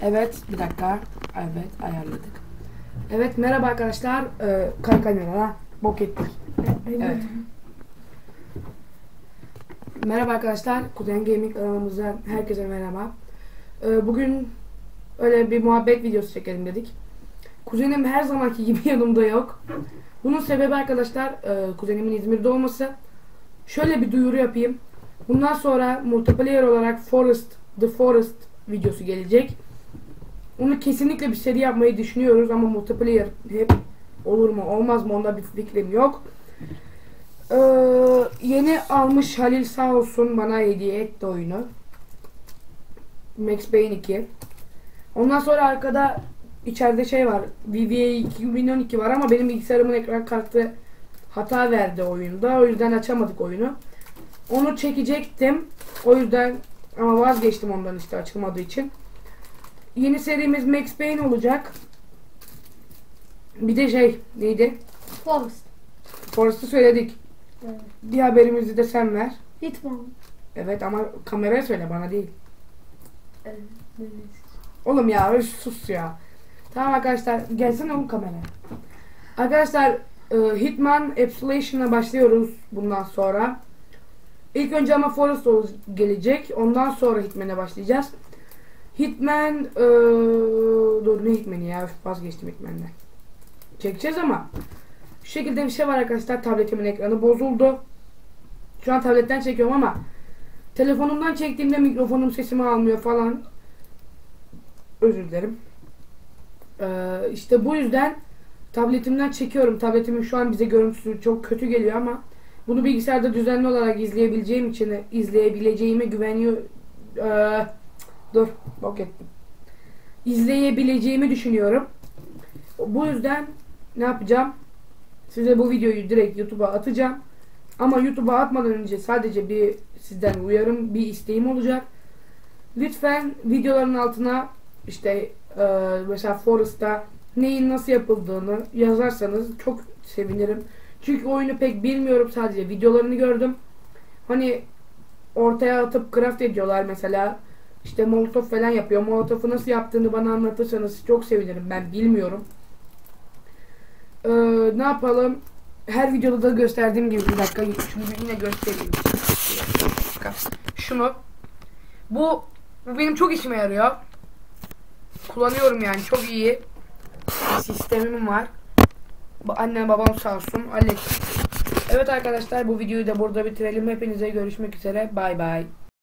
Evet bir dakika. Evet ayarladık. Evet merhaba arkadaşlar. Ee, kay kamera. Bok ettik. Evet. Merhaba arkadaşlar. Kuzen Gaming kanalımızdan herkese merhaba. Ee, bugün öyle bir muhabbet videosu çekelim dedik. Kuzenim her zamanki gibi yanımda yok. Bunun sebebi arkadaşlar e, kuzenimin İzmir'de olması. Şöyle bir duyuru yapayım. Bundan sonra multiplayer olarak Forest, The Forest videosu gelecek. Onu kesinlikle bir seri yapmayı düşünüyoruz ama multiplayer hep olur mu olmaz mı onda bir fikrim yok. Ee, yeni almış Halil sağ olsun bana hediye etti oyunu. Max Payne 2. Ondan sonra arkada içeride şey var. VVA 2012 var ama benim bilgisayarımın ekran kartı hata verdi oyunda. O yüzden açamadık oyunu. Onu çekecektim. O yüzden ama vazgeçtim ondan işte açılmadığı için. Yeni serimiz Max Payne olacak. Bir de şey neydi? Forest. Forrest'ı söyledik. Evet. Bir haberimizi de sen ver. Hitman. Evet ama kameraya söyle bana değil. Evet. Oğlum ya öf, sus ya. Tamam arkadaşlar gelsene oğlum kameraya. Arkadaşlar e, Hitman Absolution'a başlıyoruz bundan sonra. İlk önce ama Forest gelecek. Ondan sonra Hitman'e başlayacağız. Hitman e, dur ne Hitman'i ya vazgeçtim Hitman'den. Çekeceğiz ama şu şekilde bir şey var arkadaşlar. Tabletimin ekranı bozuldu. Şu an tabletten çekiyorum ama telefonumdan çektiğimde mikrofonum sesimi almıyor falan. Özür dilerim. Ee, işte bu yüzden tabletimden çekiyorum. Tabletimin şu an bize görüntüsü çok kötü geliyor ama bunu bilgisayarda düzenli olarak izleyebileceğim için izleyebileceğime güveniyor. Ee, dur, bok ettim. İzleyebileceğimi düşünüyorum. Bu yüzden ne yapacağım? Size bu videoyu direkt YouTube'a atacağım. Ama YouTube'a atmadan önce sadece bir sizden uyarım, bir isteğim olacak. Lütfen videoların altına işte e, mesela Forest'ta neyin nasıl yapıldığını yazarsanız çok sevinirim. Çünkü oyunu pek bilmiyorum sadece videolarını gördüm. Hani ortaya atıp craft ediyorlar mesela. İşte molotof falan yapıyor. Molotof'u nasıl yaptığını bana anlatırsanız çok sevinirim. Ben bilmiyorum. Ee, ne yapalım? Her videoda da gösterdiğim gibi bir dakika şunu yine göstereyim. Şunu. Bu, bu benim çok işime yarıyor. Kullanıyorum yani çok iyi. Sistemim var. Annem babam sağ olsun. Evet arkadaşlar bu videoyu da burada bitirelim. Hepinize görüşmek üzere. Bay bay.